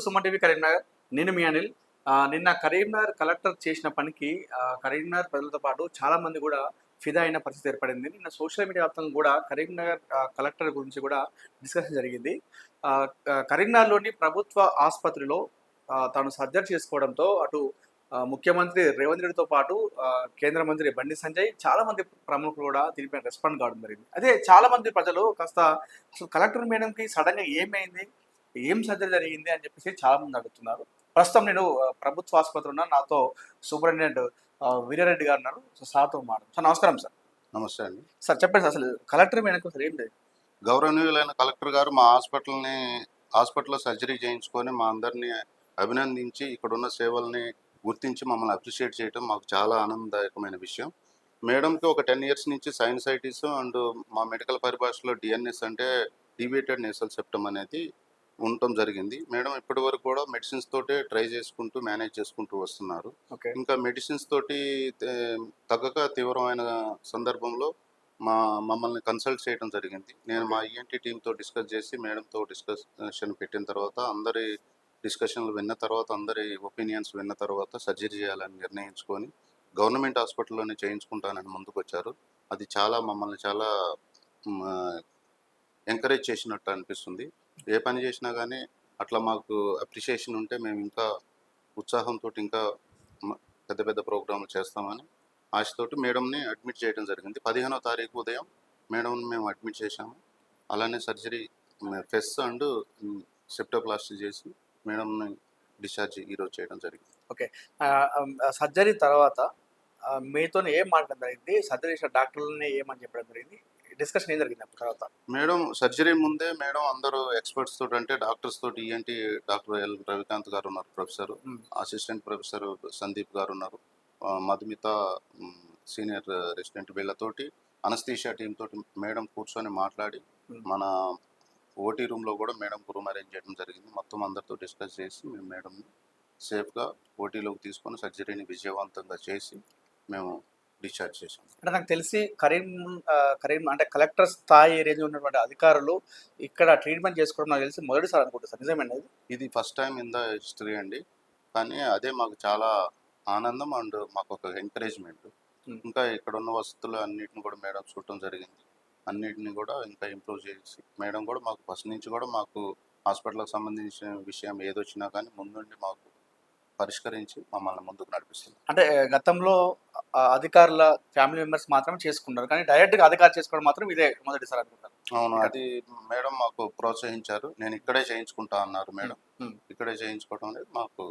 To Suman TV Karimnagar నేను మీ అనిల్. ఆ, నిన్న కరీంనగర్ కలెక్టర్ చేసిన పనికి కరీంనగర్ ప్రజలతో పాటు చాలా మంది కూడా ఫిదా అయిన పరిస్థితి ఏర్పడింది. నిన్న సోషల్ మీడియా వ్యాప్తంగా కూడా కరీంనగర్ కలెక్టర్ గురించి కూడా డిస్కషన్ జరిగింది. ఆ, కరీంనగర్లోని ప్రభుత్వ ఆసుపత్రిలో తాను సర్జరీ చేసుకోవడంతో అటు ముఖ్యమంత్రి రేవంత్ రెడ్డితో పాటు కేంద్ర మంత్రి బండి సంజయ్ చాలా మంది ప్రముఖులు కూడా దీనిపై రెస్పాండ్ కావడం జరిగింది. అదే చాలా మంది ప్రజలు కాస్త అసలు కలెక్టర్ మేడంకి సడన్గా ఏమైంది? ఏం సర్జరీ జరిగింది అని చెప్పేసి చాలా మంది అడుగుతున్నారు. ప్రస్తుతం నేను ప్రభుత్వ ఆసుపత్రి ఉన్నా నాతో సూపరింటెండెంట్ వీరారెడ్డి గారు ఉన్నారు. సో సార్తో మాట సార్ నమస్కారం సార్. నమస్తే అండి. సార్ చెప్పండి సార్ అసలు కలెక్టర్ మేడం అసలు ఏం లేదు. గౌరవనీయులైన కలెక్టర్ గారు మా హాస్పిటల్ని హాస్పిటల్లో సర్జరీ చేయించుకొని మా అందరినీ అభినందించి ఇక్కడున్న సేవల్ని గుర్తించి మమ్మల్ని అప్రిషియేట్ చేయడం మాకు చాలా ఆనందదాయకమైన విషయం. మేడంకి ఒక టెన్ ఇయర్స్ నుంచి సైనసైటిస్ అండ్ మా మెడికల్ పరిభాషలో డిఎన్ఎస్ అంటే డివేటెడ్ నేసల్ సెప్టమ్ అనేది ఉండటం జరిగింది. మేడం ఇప్పటి వరకు కూడా మెడిసిన్స్ తోటే ట్రై చేసుకుంటూ మేనేజ్ చేసుకుంటూ వస్తున్నారు. ఓకే. ఇంకా మెడిసిన్స్ తోటి తగ్గక తీవ్రమైన సందర్భంలో మా మమ్మల్ని కన్సల్ట్ చేయడం జరిగింది. నేను మా ఈఎన్టీ టీంతో డిస్కస్ చేసి మేడంతో డిస్కషన్ పెట్టిన తర్వాత అందరి డిస్కషన్లు విన్న తర్వాత అందరి ఒపీనియన్స్ విన్న తర్వాత సర్జరీ చేయాలని నిర్ణయించుకొని గవర్నమెంట్ హాస్పిటల్లోనే చేయించుకుంటానని ముందుకు వచ్చారు అది చాలా మమ్మల్ని చాలా ఎంకరేజ్ చేసినట్టు అనిపిస్తుంది. ఏ పని చేసినా కానీ అట్లా మాకు అప్రిషియేషన్ ఉంటే మేము ఇంకా ఉత్సాహంతో ఇంకా పెద్ద పెద్ద ప్రోగ్రాంలు చేస్తామని ఆశతోటి మేడంని అడ్మిట్ చేయడం జరిగింది. పదిహేనో తారీఖు ఉదయం మేడంని మేము అడ్మిట్ చేశాము. అలానే సర్జరీ ఫెస్ అండ్ సెప్టోప్లాస్టీ చేసి మేడంని డిశ్చార్జ్ ఈరోజు చేయడం జరిగింది. ఓకే. సర్జరీ తర్వాత మీతో ఏం మాట్లాడడం జరిగింది? సర్జరీ చేసిన డాక్టర్లని ఏమని చెప్పడం జరిగింది? డిస్కషన్ ఏం జరిగింది అప్పుడు తర్వాత మేడం సర్జరీ ముందే మేడం అందరూ ఎక్స్పర్ట్స్ తోటి అంటే డాక్టర్స్ తోటి ENT doctor L Ravikanth garu ఉన్నారు ప్రొఫెసర్. అసిస్టెంట్ ప్రొఫెసర్ సందీప్ గారు ఉన్నారు మధుమిత సీనియర్ రెసిడెంట్ వీళ్ళతోటి అనస్థీషియా టీం తోటి మేడం కూర్చొని మాట్లాడి. మన ఓటీ రూమ్లో కూడా మేడం రూమ్ అరేంజ్ చేయడం జరిగింది మొత్తం అందరితో డిస్కస్ చేసి మేము మేడంని సేఫ్గా ఓటీలోకి తీసుకొని సర్జరీని విజయవంతంగా చేసి మేము డిశ్చార్జ్ చేసాం అంటే నాకు తెలిసి కరీం కరీం అంటే కలెక్టర్ స్థాయి రేంజ్ ఉన్నటువంటి అధికారులు ఇక్కడ ట్రీట్మెంట్ చేసుకోవడం నాకు తెలిసి మొదటిసారి అనుకుంటా సార్. నిజమేనా ఇది? First time in the history అండి. కానీ అదే మాకు చాలా ఆనందం అండ్ మాకు ఒక ఎంకరేజ్మెంట్. ఇంకా ఇక్కడ ఉన్న వసతులు అన్నిటిని కూడా మేడం చూడటం జరిగింది. అన్నిటిని కూడా ఇంకా ఇంప్రూవ్ చేసి మేడం కూడా మాకు ఫస్ట్ నుంచి కూడా మాకు హాస్పిటల్కి సంబంధించిన విషయం ఏదొచ్చినా కానీ ముందుండి మాకు పరిష్కరించి మమ్మల్ని ముందుకు నడిపిస్తుంది. అంటే గతంలో అధికారుల ఫ్యామిలీ మెంబర్స్ మాత్రమే చేసుకున్నారు కానీ డైరెక్ట్గా అధికారులు చేసుకోవడం మాత్రం ఇదే మొదటిసారి అనుకుంటాను అవును అది మేడం మాకు ప్రోత్సహించారు. నేను ఇక్కడే చేయించుకుంటా అన్నారు మేడం. ఇక్కడే చేయించుకోవడం అనేది మాకు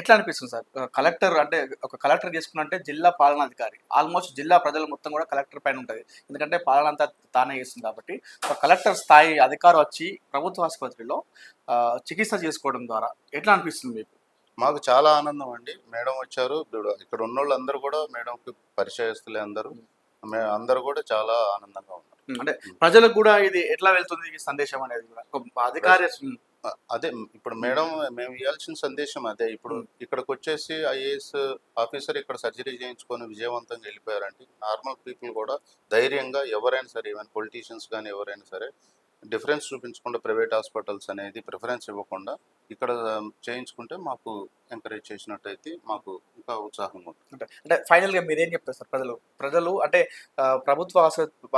ఎట్లా అనిపిస్తుంది సార్? కలెక్టర్ అంటే ఒక కలెక్టర్ చేసుకున్నంటే జిల్లా పాలనాధికారి ఆల్మోస్ట్ జిల్లా ప్రజలు మొత్తం కూడా కలెక్టర్ పైన ఉంటుంది. ఎందుకంటే పాలన అంతా తానే చేస్తుంది కాబట్టి ఒక కలెక్టర్ స్థాయి అధికారం వచ్చి ప్రభుత్వ ఆసుపత్రిలో చికిత్స చేసుకోవడం ద్వారా ఎట్లా అనిపిస్తుంది మీకు? మాకు చాలా ఆనందం అండి. మేడం వచ్చారు. ఇక్కడ ఉన్న వాళ్ళందరూ కూడా మేడంకి పరిచయస్తులే అందరూ. అందరూ కూడా చాలా ఆనందంగా ఉన్నారు. అంటే ప్రజలకు కూడా ఇది ఎట్లా వెళ్తుంది సందేశం అనేది కూడా? అధికారి అదే ఇప్పుడు మేడం మేము ఇవ్వాల్సిన సందేశం అదే. ఇప్పుడు ఇక్కడికి వచ్చేసి ఐఏఎస్ ఆఫీసర్ ఇక్కడ సర్జరీ చేయించుకొని విజయవంతంగా వెళ్ళిపోయారంటే నార్మల్ పీపుల్ కూడా ధైర్యంగా ఎవరైనా సరే ఈవెన్ పొలిటీషియన్స్ కానీ ఎవరైనా సరే డిఫరెన్స్ చూపించకుండా ప్రైవేట్ హాస్పిటల్స్ అనేది ప్రిఫరెన్స్ ఇవ్వకుండా ఇక్కడ um, చేయించుకుంటే మాకు ఎంకరేజ్ చేసినట్టయితే మాకు ఇంకా ఉత్సాహంగా ఉంటుంది అంటే అంటే ఫైనల్గా మీరేం చెప్తారు సార్ ప్రజలు? ప్రజలు అంటే ప్రభుత్వ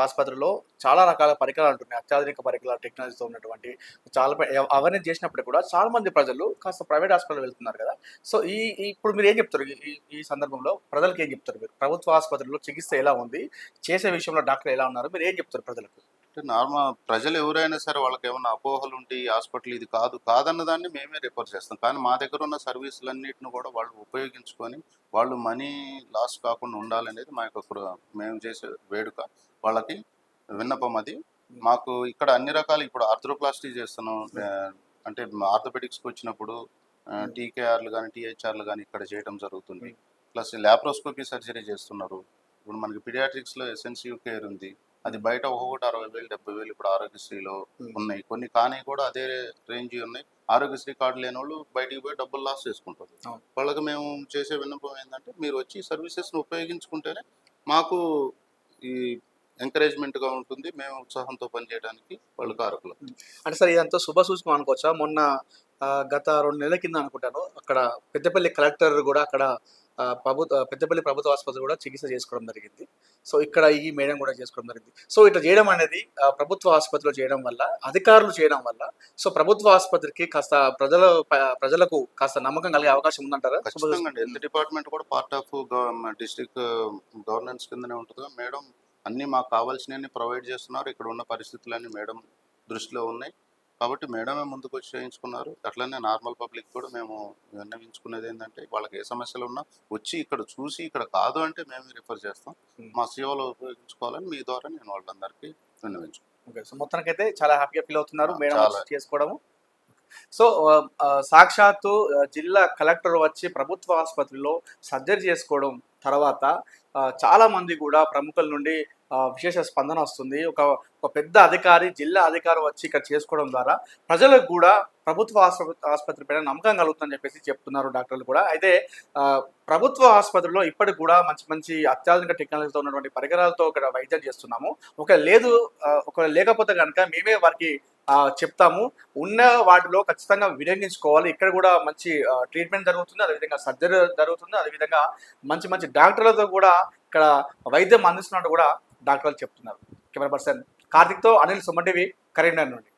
ఆసుపత్రిలో చాలా రకాల పరికరాలు ఉంటున్నాయి. అత్యాధునిక పరికరాలు టెక్నాలజీతో ఉన్నటువంటి చాలా అవేర్నెస్ చేసినప్పుడు కూడా చాలా మంది ప్రజలు కాస్త ప్రైవేట్ హాస్పిటల్ వెళ్తున్నారు కదా. సో ఈ ఇప్పుడు మీరు ఏం చెప్తారు? ఈ ఈ సందర్భంలో ప్రజలకు ఏం చెప్తారు మీరు? ప్రభుత్వ ఆసుపత్రిలో చికిత్స ఎలా ఉంది? చేసే విషయంలో డాక్టర్ ఎలా ఉన్నారు? మీరు ఏం చెప్తారు ప్రజలకు? అంటే నార్మల్ ప్రజలు ఎవరైనా సరే వాళ్ళకి ఏమైనా అపోహలు ఉంటే ఈ హాస్పిటల్ ఇది కాదు కాదన్న దాన్ని మేమే రిఫర్ చేస్తాం. కానీ మా దగ్గర ఉన్న సర్వీసులన్నిటిని కూడా వాళ్ళు ఉపయోగించుకొని వాళ్ళు మనీ లాస్ కాకుండా ఉండాలనేది మా యొక్క మేము చేసే వేడుక. వాళ్ళకి విన్నపం అది. మాకు ఇక్కడ అన్ని రకాల ఇప్పుడు ఆర్థ్రోప్లాస్టీ చేస్తున్నాం. ఆ, అంటే ఆర్థోపెడిక్స్కి వచ్చినప్పుడు టీకేఆర్లు కానీ టీహెచ్ఆర్లు కానీ ఇక్కడ చేయడం జరుగుతుంది. ప్లస్ ల్యాప్రోస్కోపీ సర్జరీ చేస్తున్నారు. ఇప్పుడు మనకి పిడియాట్రిక్స్లో ఎసెన్సివ్ కేర్ ఉంది. అది బయట ఒక్కొక్కటి అరవై వేలు డెబ్బై వేలు ఇప్పుడు ఆరోగ్యశ్రీలో. ఉన్నాయి. కొన్ని కానీ కూడా అదే రేంజ్ ఉన్నాయి. ఆరోగ్యశ్రీ కార్డు లేని వాళ్ళు బయటికి పోయి డబ్బులు లాస్ చేసుకుంటారు. వాళ్ళకి మేము చేసే విన్నపం ఏంటంటే మీరు వచ్చి సర్వీసెస్ని ఉపయోగించుకుంటేనే మాకు ఈ ఎంకరేజ్మెంట్గా ఉంటుంది. మేము ఉత్సాహంతో పనిచేయడానికి వాళ్ళు కారకులు. అంటే సార్ ఇదంతా శుభ సూచకం అనుకోవచ్చా? మొన్న గత రెండు నెలల కింద అనుకుంటాను అక్కడ పెద్దపల్లి కలెక్టర్ కూడా అక్కడ ప్రభుత్వ పెద్దపల్లి ప్రభుత్వ ఆసుపత్రి కూడా చికిత్స చేసుకోవడం జరిగింది. సో ఇక్కడ ఈ మేడం కూడా చేసుకోవడం జరిగింది. సో ఇట్లా చేయడం అనేది ప్రభుత్వ ఆసుపత్రిలో చేయడం వల్ల అధికారులు చేయడం వల్ల సో ప్రభుత్వ ఆసుపత్రికి కాస్త ప్రజల ప్రజలకు కాస్త నమ్మకం కలిగే అవకాశం ఉందంటారా? హెల్త్ డిపార్ట్మెంట్ కూడా పార్ట్ ఆఫ్ డిస్ట్రిక్ట్ గవర్నెన్స్ కిందనే ఉంటుంది మేడం అన్ని మాకు కావాల్సినవన్నీ ప్రొవైడ్ చేస్తున్నారు. ఇక్కడ ఉన్న పరిస్థితులన్నీ మేడం దృష్టిలో ఉన్నాయి. కాబట్టి మేడమే ముందుకు వచ్చి చేయించుకున్నారు. అట్లనే నార్మల్ పబ్లిక్ కూడా మేము విన్నవించుకునేది ఏంటంటే వాళ్ళకి ఏ సమస్యలు ఉన్నా వచ్చి ఇక్కడ చూసి ఇక్కడ కాదు అంటే మేము రిఫర్ చేస్తాం. మా సేవలు ఉపయోగించుకోవాలని మీ ద్వారా నేను వాళ్ళందరికీ విన్నవించుకుంటాను ఓకే. సో మొత్తానికైతే చాలా హ్యాపీగా ఫీల్ అవుతున్నారు మేడం చేసుకోవడము. సో సాక్షాత్తు జిల్లా కలెక్టర్ వచ్చి ప్రభుత్వ ఆసుపత్రిలో సర్జరీ చేసుకోవడం తర్వాత చాలా మంది కూడా ప్రముఖుల నుండి విశేష స్పందన వస్తుంది. ఒక ఒక పెద్ద అధికారి జిల్లా అధికారి వచ్చి ఇక్కడ చేసుకోవడం ద్వారా ప్రజలకు కూడా ప్రభుత్వ ఆసుపత్రి ఆసుపత్రి పైన నమ్మకం కలుగుతుందని చెప్పేసి చెప్తున్నారు డాక్టర్లు కూడా. అయితే ప్రభుత్వ ఆసుపత్రిలో ఇప్పటికి కూడా మంచి మంచి అత్యాధునిక టెక్నాలజీతో ఉన్నటువంటి పరికరాలతో ఇక్కడ వైద్యం చేస్తున్నాము. ఒక లేదు ఒక లేకపోతే కనుక మేమే వారికి చెప్తాము. ఉన్న వాటిలో ఖచ్చితంగా వినియోగించుకోవాలి. ఇక్కడ కూడా మంచి ట్రీట్మెంట్ జరుగుతుంది. అదేవిధంగా సర్జరీ జరుగుతుంది. అదేవిధంగా మంచి మంచి డాక్టర్లతో కూడా ఇక్కడ వైద్యం అందిస్తున్నట్టు కూడా డాక్టర్లు చెప్తున్నారు. కెమెరా పర్సన్ కార్తిక్తో అనిల్ సుమన్ టీవీ కరీంనగర్ నుండి.